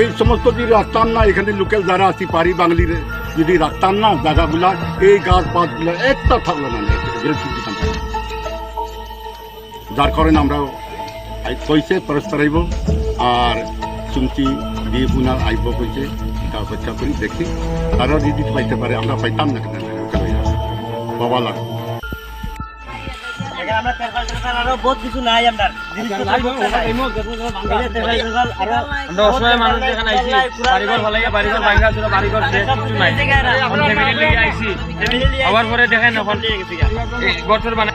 এই সমস্ত যদি রাখতাম না এখানে লোকাল যারা আছি পারি বাঙালির, যদি রাখতাম না জায়গাগুলা এই গাছ পাতগুলো একটা থাকল না যার কারণে আমরা কইছে পরস্পর আইব আর শুনছি দিয়ে পুনা আইব কইছে তা অপেক্ষা করি, দেখি। তারা যদি পাইতে পারে, আমরা পাইতাম না কেন? বাবা লাগে এখানে আমরা তেরপাল টেরপাল আরও বহুত কিছু নাই টেরপাল আরও আমরা অসহায় মানুষ যেখানে আইছি বাড়িঘর ভালো লাগে বাড়িঘর ভাঙ্গা ছিল বাড়িঘর শেষ কিছু নাই। ফ্যামিলি লেগে আইছি। আবার পরে দেখেন এখন। বছর বানাই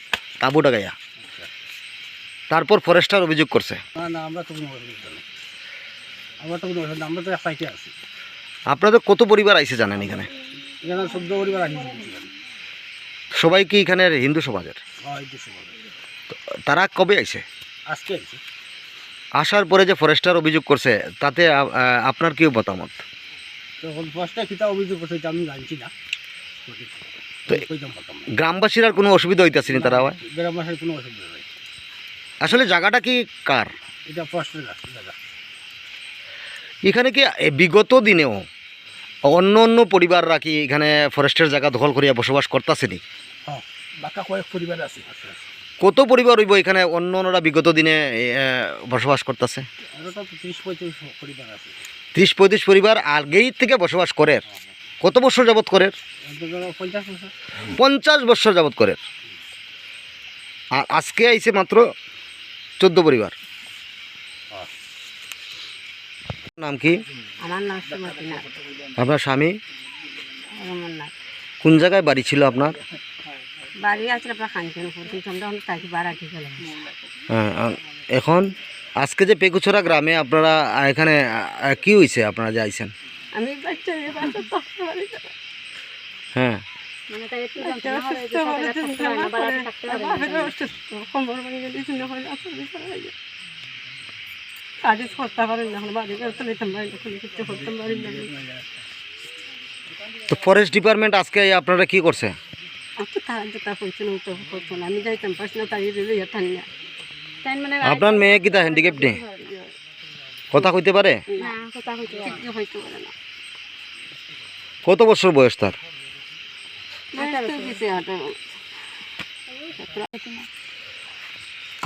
তাবু ডাগাইয়া তারপর ফরেস্টার অভিযোগ করছে। না না আমরা তো কোনো অসুবিধা নেই। আমরা তো কোনো অসুবিধা আমরা তো এক সাইটে আছি। আপনাদের কত পরিবার আইছে জানেন এখানে? এখানে চোদ্দ পরিবার সবাই কি এখানে হিন্দু সমাজের? হয় তারা কবে আইছে? আজকে আছি আসার পরে যে ফরেস্টার অভিযোগ করছে তাতে আপনার কি মতামত? তখন ফার্স্টে কিতা অভিযোগ করছে আমি জানছি না। তো গ্রামবাসীর আর কোনো অসুবিধা হইতেছে না তারা হয় গ্রাম বাসায় কোনো অসুবিধা আসলে জায়গাটা কি কার? এটা ফার্স্টের জায়গা এখানে কি বিগত দিনেও অন্য অন্য পরিবাররা কি এখানে ফরেস্টের জায়গা দখল করিয়া বসবাস করতেছে নি? হ্যাঁ কয়েক পরিবার আছে আছে আছে। কত পরিবার হইব এখানে অন্য অন্যরা বিগত দিনে বসবাস করতেছে? তিরিশ পঁয়ত্রিশ পরিবার আছে। ত্রিশ পঁয়ত্রিশ পরিবার আগেই থেকে বসবাস করে। কত বছর যাবত করে? পঞ্চাশ বছর যাবত করে। আর আজকে আইছে মাত্র চোদ্দ পরিবার। নাম কি? আমার নাম আপনার স্বামী? কোন জায়গায় বাড়ি ছিল আপনার? বাড়ি আছে হ্যাঁ, এখন? আজকে যে পেকুছড়া গ্রামে আপনারা এখানে কি হয়েছে আপনারা যে আইছেন? আমি হ্যাঁ। কাজে করতে পারেন না এখন বাড়ি করতে নিতাম পারি কিছু করতাম পারি না তো ফরেস্ট ডিপার্টমেন্ট আজকে আপনারা কি করছে? আপনার মেয়ে কিতা হ্যান্ডিক্যাপ নেই? কথা কইতে পারে? না, কথা পারে পারে না। কত বছর বয়স তার?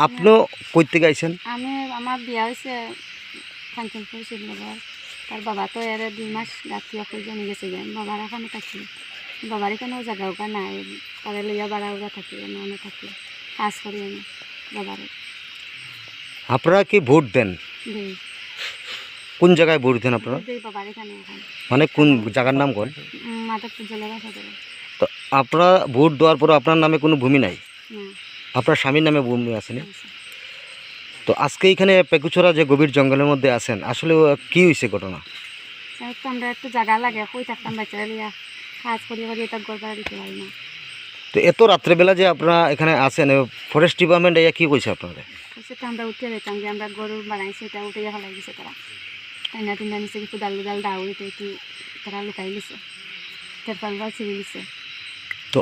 আপনিও কইতে গাইছেন আমি আমার বিয়া হয়েছে কাঞ্চনপুর শিবনগর। তার বাবা তো এর দুই মাস রাত্রি অকল জমে গেছে গে বাবার এখানে থাকি। বাবার এখানেও জায়গা ওগা নাই। তারে লইয়া বাড়া ওগা থাকি অনেক থাকি। কাজ করি আমি বাবার। আপনারা কি ভোট দেন? কোন জায়গায় ভোট দেন আপনারা? মানে কোন জায়গার নাম কোন? তো আপনারা ভোট দেওয়ার পর আপনার নামে কোনো ভূমি নাই? আপনার স্বামীর নামে ভূমি আছে না তো আজকে এখানে পেকুছড়া যে গভীর জঙ্গলের মধ্যে আছেন আসলে কি হয়েছে ঘটনা? আমরা একটু জায়গা লাগে কই থাকতাম বাচ্চারা কাজ করি করি এটা গড় দিতে পারি না। তো এত রাত্রেবেলা যে আপনারা এখানে আছেন ফরেস্ট ডিপার্টমেন্ট এয়া কি কইছে আপনাদের আমরা উঠে যেতাম যে আমরা গরু বানাইছি এটা উঠে ফেলাই দিছে তারা। টাইনা টিনা দাও এটা তারা লুকাই নিছে তেরপাল বা ছিঁড়ে নিছে তো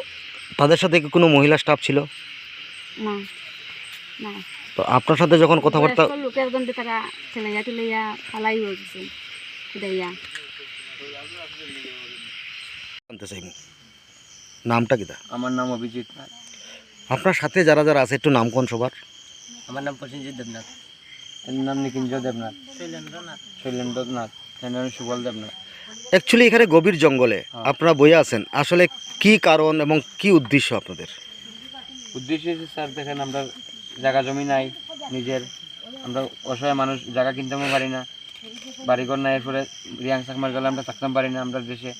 তাদের সাথে কি কোনো মহিলা স্টাফ ছিল? না না। তো আপনার সাথে যখন কথাবার্তা লোকের গন্ধে তারা ছেলাইয়া টেলাইয়া ফালাই হয়ে গেছে খুদাইয়া জানতে চাইব নামটা কিটা আমার নাম অভিজিৎ আপনার সাথে যারা যারা আছে একটু নাম কোন সবার? আমার নাম প্রসেনজিৎ দেবনাথ। এর নাম নিকিঞ্জ দেবনাথ। শৈলেন্দ্রনাথ। শৈলেন্দ্রনাথ। এর নাম সুবল দেবনাথ। অ্যাকচুয়ালি এখানে গভীর জঙ্গলে আপনারা বইয়ে আছেন। আসলে কি কারণ এবং কি উদ্দেশ্য আপনাদের? উদ্দেশ্য হচ্ছে স্যার দেখেন আমরা জায়গা জমি নাই নিজের। আমরা অসহায় মানুষ জায়গা কিনতেও পারি না। বাড়িঘর নাই এরপরে রিয়াং চাকমার গেলে আমরা থাকতে পারি না আমরা দেশে।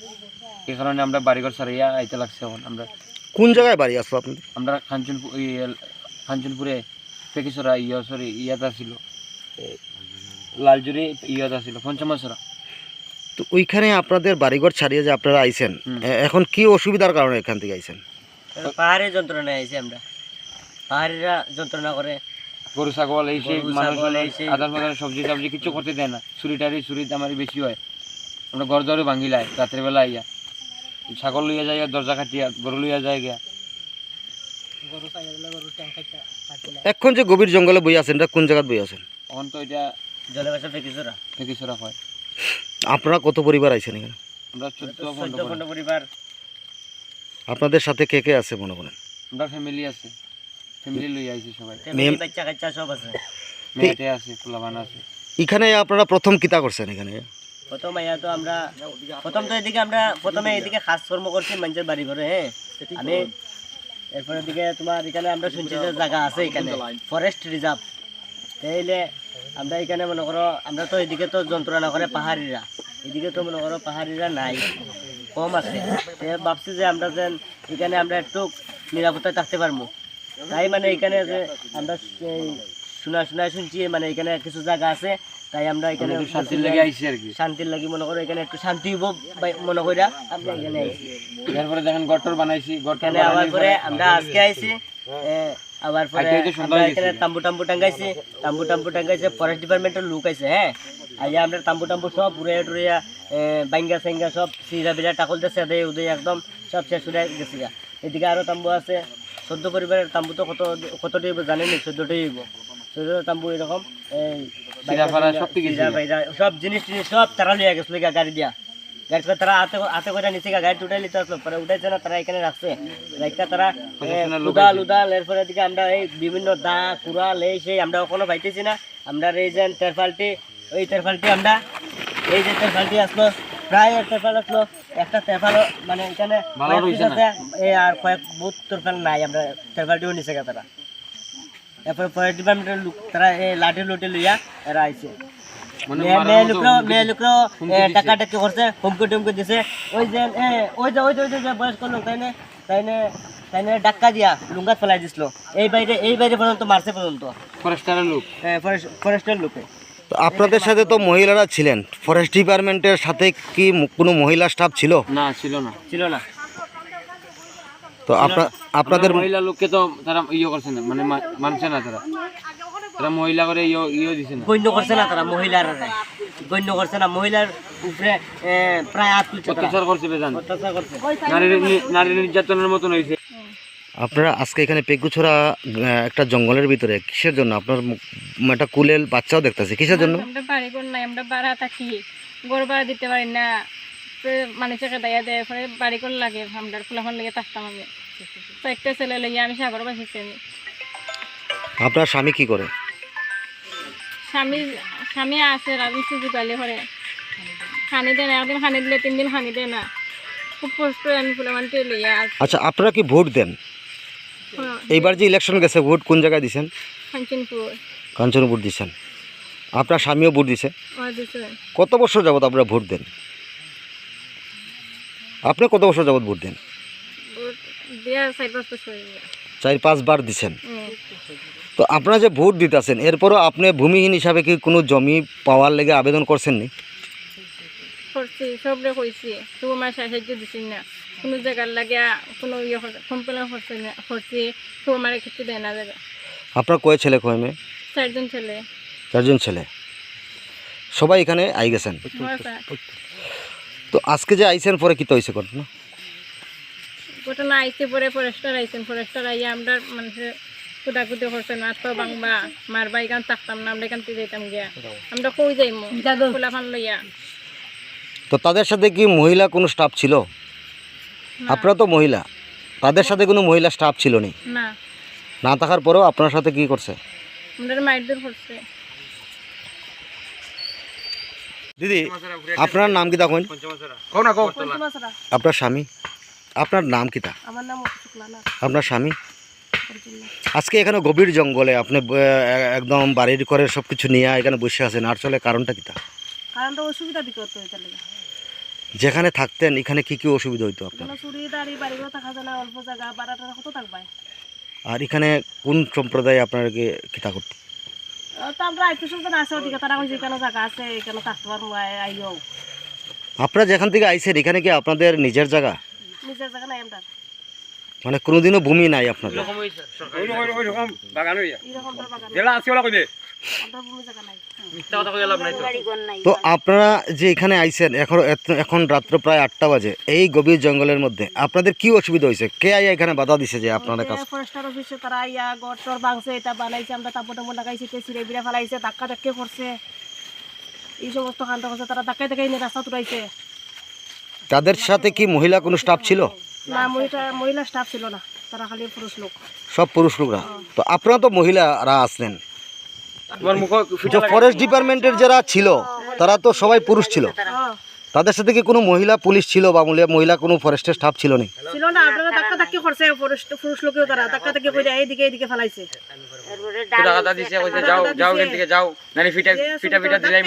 এই কারণে আমরা বাড়িঘর ছাড়িয়া আইতে লাগছে এখন। আমরা কোন জায়গায় বাড়ি আসলো আপনাদের? আমরা খানচনপুর খানচনপুরে পেকিসরা ইয়া সরি ইয়াতা ছিল লালজুরি ইয়াতা ছিল পঞ্চমাসরা তো ওইখানে আপনাদের বাড়িঘর ছাড়িয়ে যে আপনারা আইছেন এখন কি অসুবিধার কারণে এখান থেকে আইছেন? পাহাড়ে যন্ত্রণা আইছি আমরা। পাহাড়িরা যন্ত্রণা করে। গরু ছাগল এই সেই মানুষ। আদার সবজি টবজি কিছু করতে দেয় না। চুরি টারি চুরি আমারই বেশি হয়। আমরা ঘর দরে ভাঙি লাই রাত্রে বেলা আইয়া। ছাগল লইয়া যায় দরজা কাটিয়া গরু লইয়া যায় গিয়া এখন যে গভীর জঙ্গলে বই আছেন কোন জায়গায় বই আছেন? তখন তো এটা জলে বাসা ফেকিছরা পেকিসরা হয়। আপনারা কত পরিবার আইছেন এখানে? আমরা চোদ্দ পনেরো পরিবার। আপনাদের সাথে কে কে আছে মনে করেন? আমরা ফ্যামিলি আছে। ফ্যামিলি লইয়া আইছি সবাই। ফ্যামিলি বাচ্চা কাচ্চা সব আছে। মেয়েটে আছে পোলাবান আছে। এখানে আপনারা প্রথম কিতা করছেন এখানে? প্রথম আইয়া তো আমরা প্রথম তো এদিকে আমরা প্রথমে এদিকে খাস কর্ম করছি মানুষের বাড়ি ঘরে হ্যাঁ? আমি এরপরে দিকে তোমার এখানে আমরা শুনছি যে জায়গা আছে এখানে ফরেস্ট রিজার্ভ তাইলে আমরা এখানে মনে করো আমরা তো এদিকে তো যন্ত্রণা করে পাহাড়িরা। এদিকে তো মনে করো পাহাড়িরা নাই কম আছে। ভাবছি যে আমরা যেন এখানে আমরা একটু নিরাপত্তায় থাকতে পারব। তাই মানে এখানে যে আমরা শোনা শোনা শুনছি মানে এখানে কিছু জায়গা আছে তাই আমরা এখানে শান্তির লেগে আইছি আর কি। শান্তির লাগি মনে করো এখানে একটু শান্তি হইব মনে কইরা আমরা এখানে আইছি। এরপরে দেখেন গটর বানাইছি গটর আবার পরে আমরা আজকে আইছি আবার পরে আমরা এখানে তাম্বু টাম্বু টাঙ্গাইছি তাম্বু টাম্বু টাঙ্গাইছে ফরেস্ট ডিপার্টমেন্টের লোক আইছে হ্যাঁ? আইয়া আমরা তাম্বু টাম্বু সব উড়ে টুড়িয়া বাইঙ্গা সেঙ্গা সব সিরা বিরা টাকল দেশে দেয় উদয় একদম সব শেষ হয়ে গেছে এদিকে আরও তাম্বু আছে। চোদ্দ পরিবারের তাম্বু তো কত কতটি হইব জানেনি চোদ্দটাই হইব। চোদ্দ তাম্বু এরকম এই সব জিনিস টিনিস সব তারা লিয়ে গেছিল গাড়ি দিয়া। গাড়ি করে তারা হাতে হাতে করে নিচে গাড়ি উঠাই লিতে আসলো পরে উঠাইছে না তারা এখানে রাখছে। রাখা তারা লুদাল উদাল এরপরে দিকে আমরা এই বিভিন্ন দা কুড়াল এই সেই আমরা ওখানে পাইতেছি না। আমরা এই যে তেরফালটি ওই তেরফালটি আমরা এই যে তেরফালটি আসলো প্রায় এক তেরফাল আসলো একটা তেরফাল মানে এখানে এই আর কয়েক বুথ তেরফাল নাই আমরা তেরফালটিও নিচে গা তারা। এরপরে ফরেস্ট ডিপার্টমেন্টের লোক তারা এই লাঠি লুটি লইয়া এরা আইছে। মানে মেয়ে মারার মেয়ে মতো লোকরাও হুমকি মেয়ে লোকরাও হুমকি এ, দিছে। টাকাটাকি করছে হুমকি টুমকি দিছে। ওই যে ওই যে ওই যে ওই যে- যে বয়স্ক লোক তাইনে তাইনে তাইনে ডাক্কা দিয়া লুঙ্গাত ফেলাই দিছিল। এই বাইরে এই বাইরে পর্যন্ত মারছে পর্যন্ত। ফরেস্টারের লোক। এ, ফরেস্টের লোকে। আপনাদের সাথে তো মহিলারা ছিলেন। ফরেস্ট ডিপার্টমেন্টের সাথে কি কোনো মহিলা স্টাফ ছিল? না ছিল না। ছিল না। তো আপনাদের মহিলা লোককে তো তারা ইয়ে করছে না মানে মানছে না তারা। তারা মহিলা করে ইয়ে ইয়ে দিছে না। গণ্য করছে না তারা মহিলার গণ্য করছে না মহিলার উপরে প্রায় অত্যাচার করছে বেজান। অত্যাচার করছে। নারী নারী নির্যাতনের মতন হয়েছে আপনারা আজকে এখানে পেগুছড়া একটা জঙ্গলের ভিতরে কিসের জন্য? আপনার একটা কুলের বাচ্চাও দেখতেছে কিসের জন্য? আমরা বাড়ি ঘর নাই আমরা ভাড়া থাকি। ঘর ভাড়া দিতে পারি না। মানুষকে দায়া দেয় পরে বাড়ি ঘর লাগে আমরা ফুলাফান লেগে থাকতাম আমি। চারটে ছেলে লইয়া আমি সাগর বাসিছি আমি। আপনার স্বামী কি করে? স্বামী স্বামী আছে রাজনীতি সুযোগ পাইলে পরে খানি দেয় না একদিন খানি দিলে তিন দিন খানি দেয় না। খুব কষ্ট হয় আমি ফুলাফানটি লইয়া আছি। আচ্ছা আপনারা কি ভোট দেন? এইবার যে ইলেকশন গেছে ভোট কোন জায়গায় দিছেন? কাঞ্চনপুর। কাঞ্চনপুর দিছেন। আপনার স্বামীও ভোট দিছে? কত বছর যাবত আপনারা ভোট দেন? আপনি কত বছর যাবত ভোট দেন? চার হয়ে পাঁচবার দিছেন। তো আপনারা যে ভোট দিতেছেন এরপরও আপনি ভূমিহীন হিসাবে কি কোনো জমি পাওয়ার লেগে আবেদন করছেন নি? করছি সবরে কইছি তবু আমার সাহায্য দিছি না। কোনো জায়গার কোনো ইয়ে কমপ্লেন করছে না করছি আমার দেয় না জায়গা। আপনার কয় ছেলে কয় মেয়ে? চারজন ছেলে। চারজন ছেলে। সবাই এখানে আই গেছেন? তো আজকে যে আইছেন পরে কি তো হয়েছে ঘটনা? ঘটনা আইসে পরে ফরেস্টার আইসেন ফরেস্টার আইয়া আমরা মানুষের কুদাকুদি করছেন মাছ পা বাংবা মারবা এখান থাকতাম না আমরা এখান থেকে যেতাম গিয়া। আমরা কই যাইমু খোলা ফান লইয়া। তো তাদের সাথে কি মহিলা কোনো স্টাফ ছিল? আপনারা তো মহিলা। তাদের সাথে কোনো মহিলা স্টাফ ছিল নি? না। না থাকার পরেও আপনার সাথে কি করছে? আমাদের মাইরদের করছে। দিদি আপনার নাম কি তখন আপনার স্বামী? আপনার নাম কি তা? আমার নাম আপনার স্বামী? আজকে এখানে গভীর জঙ্গলে আপনি একদম বাড়ির করে সব কিছু নিয়ে এখানে বসে আছেন আর চলে কারণটা কি তা? কারণটা অসুবিধা লেগে যেখানে থাকতেন এখানে কি কি অসুবিধা হইতো আপনার? এখানে চুরি দাঁড়ি বাড়িগুলো থাকা যায় অল্প জায়গা বাড়াটা কত থাকবাই আর এখানে কোন সম্প্রদায় আপনাকে কিতা করতো আপনারা যেখান থেকে আইছেন এখানে কি আপনাদের নিজের জায়গা? নিজের জায়গা আমরা। মানে কোনোদিনও ভূমি নাই আপনাদের। তো আপনারা যে এখানে আইছেন এখন এখন রাত্র প্রায় আটটা বাজে এই গভীর জঙ্গলের মধ্যে আপনাদের কি অসুবিধা হয়েছে? কে আইয়া এখানে বাধা দিছে যে আপনাদের কাছে ফরেস্টার অফিসে তারা ইয়া গড় টর ভাঙছে এটা বানাইছে আমরা তাপর টাপর লাগাইছে তে সিরে ফেলাইছে ধাক্কা ধাক্কে করছে। এই সমস্ত কাণ্ড করছে তারা ধাক্কাই ধাক্কাই রাস্তা তুলাইছে। তাদের সাথে কি মহিলা কোনো স্টাফ ছিল? না মহিলা মহিলা স্টাফ ছিল না তারা খালি পুরুষ লোক। সব পুরুষ লোকরা। তো আপনারা তো মহিলারা আসলেন। যে ফরেস্ট ডিপার্টমেন্টের যারা ছিল তারা তো সবাই পুরুষ ছিল। হ্যাঁ। তাদের সাথে কি কোনো মহিলা পুলিশ ছিল বা মহিলা- মহিলা কোনো ফরেস্টের স্টাফ ছিল না? ছিল না আপনারা ধাক্কা ধাক্কি করছে ফরেস্ট পুরুষ লোকেও তারা। ধাক্কা ধাক্কি করে এইদিকে এইদিকে ফেলাইছে। টাকা দিছে কইছে যাও যাও এখান থেকে যাও। নানি ফিটা ফিটা ফিটা দিলাই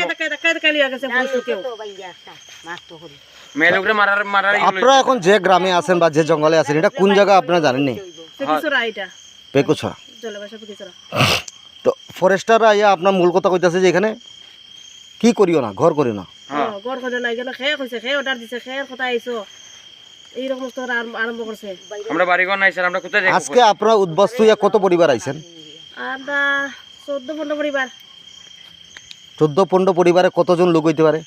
মারার মারার আপনারা এখন যে গ্রামে আছেন বা যে জঙ্গলে আছেন এটা কোন জায়গা আপনারা এটা। পেকুছড়া তো ফরেস্টাররা ইয়া আপনার মূল কথা কইতাছে যে এখানে কি করিও না ঘর করিও না। হ্যাঁ। গড় খোঁজে নাই খেয়ে কইছে খেয়ে অর্ডার দিছে খেয়ের কথা আইছো। এইরকম সমস্ত ওরা আরম্ভ- আরম্ভ করছে। আমরা বাড়িঘর নাই স্যার আমরা কোথায় আজকে আপনারা উদ্বাস্তু ইয়া কত পরিবার আইছেন? আমরা চোদ্দ পনেরো পরিবার। চোদ্দ পনেরো পরিবারে কতজন লোক হইতে পারে?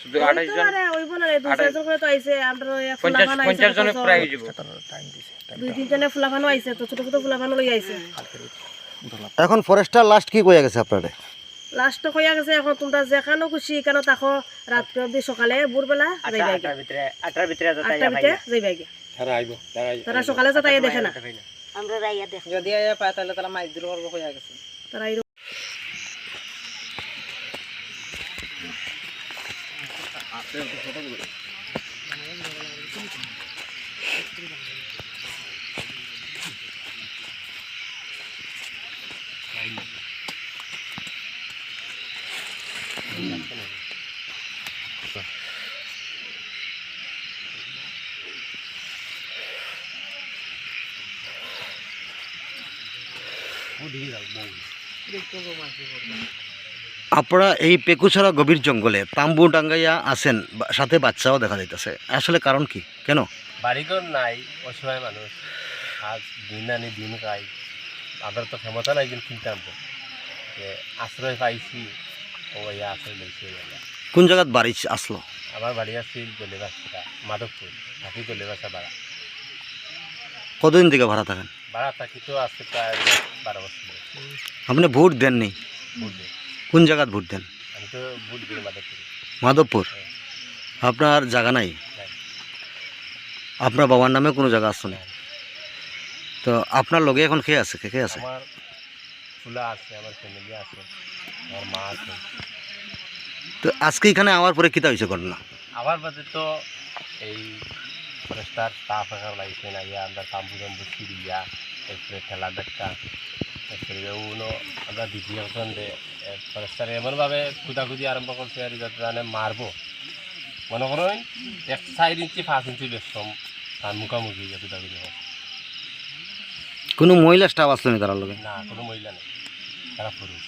শুধু আঠাশ জন? আরে ওইব না রে দুই করে তো আইছে আমরা ওই পঞ্চাশ ফুলাফান আইছে জনের প্রায় যাব দুই তিনজনে ফুলাফানও আইছে তো ছোট ছোট ফুলাফানও লই আইছে। এখন ফরেস্টার লাস্ট কি কইয়া গেছে আপনারে? লাস্ট কইয়া গেছে এখন তোমরা যেখানে খুশি কেন তাকো রাত্রে অব্দি সকালে ভোরবেলা যাইবা আটটার ভিতরে আটটার ভিতরে যাইবা তারা সকালে যাতাই দেখে না। যদি আয়া পায় তাহলে তারা মাছ দূর করব হয়ে গেছে। তারা এরকম আপনারা এই পেকুছড়া গভীর জঙ্গলে তাম্বু টাঙ্গাইয়া আছেন সাথে বাচ্চাও দেখা যাইতেছে। আসলে কারণ কি? কেন? বাড়িঘর নাই অসহায় মানুষ। আজ দিন আনি দিন খাই। আমাদের তো ক্ষমতা নাই যেন কিনতাম যে আশ্রয় পাইছি ও ইয়া আশ্রয় লইছে কোন জায়গাত বাড়ি আসলো? আমার বাড়ি আছিল গলিবাসা মাধবপুর। থাকি গলিবাসা বাড়া। কতদিন থেকে ভাড়া থাকেন? বাড়া থাকি তো আছে প্রায় বারো বছর ধরে। আপনি ভোট দেননি? ভোট দিই। কোন জায়গাত ভোট দেন? আমি তো ভোট দিই মাধবপুর। মাধবপুর? আপনার জায়গা নাই? আপনার বাবার নামে কোনো জায়গা আসতো না? তো আপনার লগে এখন খেয়ে আছে? কে কে আছে? আমার ফুলা আছে আমার ফ্যামিলি আছে আমার মা আছে। তো আজকে এখানে আমার পরে কিতা হয়েছে ঘটনা? আবার বাদে তো এই ফরেস্টার স্টাফ এখানে লাগছে না ইয়া আমরা তাম্বু তাম্বু সিরিয়া এরপরে ঠেলা ধাক্কা এরপরে উনো আমরা দ্বিতীয় দে ফরেস্টার এমনভাবে খুদাখুদি আরম্ভ করছে আর যাতে জানে মারবো মনে করেন এক চার ইঞ্চি পাঁচ ইঞ্চি বেশম তার মুখামুখি যে খুদাখুদি হয় কোনো মহিলা স্টাফ আসলো না তার লগে না কোনো মহিলা নেই তারা পুরুষ